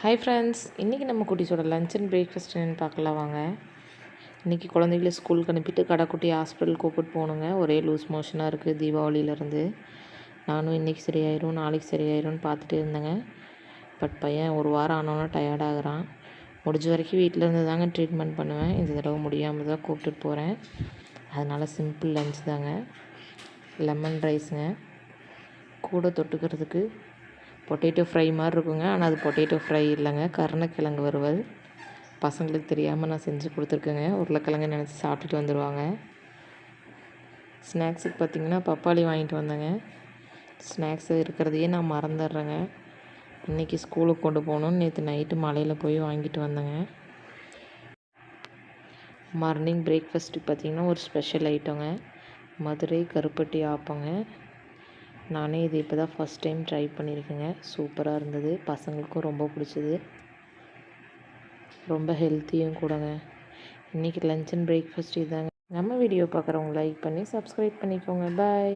Hi friends இன்றைக்கி நம்ம குட்டிஸோட lunch and breakfast என்னென்னு பார்க்கலாம் வாங்க. இன்றைக்கி குழந்தைகளை ஸ்கூலுக்கு அனுப்பிட்டு கடைக்குட்டி ஹாஸ்பிட்டல் கூப்பிட்டு போகணுங்க. ஒரே லூஸ் மோஷனாக இருக்குது தீபாவளியிலேருந்து. நானும் இன்றைக்கி சரியாயிரும் நாளைக்கு சரியாயிரும்னு பார்த்துட்டு இருந்தேங்க. பட் பையன் ஒரு வாரம் ஆனோன்னா டயர்டாகிறான் முடிஞ்ச வரைக்கும் வீட்டில் இருந்து தாங்க ட்ரீட்மெண்ட் பண்ணுவேன். இந்த தடவை முடியாமல் தான் கூப்பிட்டுட்டு போகிறேன் அதனால் சிம்பிள் லஞ்ச் தாங்க. லெமன் ரைஸுங்க கூட தொட்டுக்கிறதுக்கு பொட்டேட்டோ ஃப்ரை மாதிரி இருக்குங்க ஆனால் அது பொட்டேட்டோ ஃப்ரை இல்லைங்க. கருணக்கிழங்கு வறுவல் பசங்களுக்கு தெரியாமல் நான் செஞ்சு கொடுத்துருக்கேங்க. உருளைக்கிழங்கு நினச்சி சாப்பிட்டுட்டு வந்துடுவாங்க ஸ்நாக்ஸுக்கு பார்த்திங்கன்னா பப்பாளி வாங்கிட்டு வந்தேங்க. ஸ்நாக்ஸு இருக்கிறதையே நான் மறந்துடுறேங்க. இன்றைக்கி ஸ்கூலுக்கு கொண்டு போகணும்னு நேற்று நைட்டு மலையில் போய் வாங்கிட்டு வந்தேங்க. மார்னிங் பிரேக்ஃபாஸ்ட்டுக்கு பார்த்திங்கன்னா ஒரு ஸ்பெஷல் ஐட்டங்க மதுரை கருப்பட்டி ஆப்பங்க நானே இது இப்போ தான் ஃபஸ்ட் டைம் ட்ரை பண்ணியிருக்கேங்க சூப்பராக இருந்தது. பசங்களுக்கும் ரொம்ப பிடிச்சது. ரொம்ப ஹெல்த்தியும் கூடங்க. இன்றைக்கி லஞ்ச் அண்ட் பிரேக்ஃபாஸ்ட் இதாங்க நம்ம வீடியோ பார்க்குறவங்க லைக் பண்ணி சப்ஸ்கிரைப் பண்ணிக்கோங்க. பாய்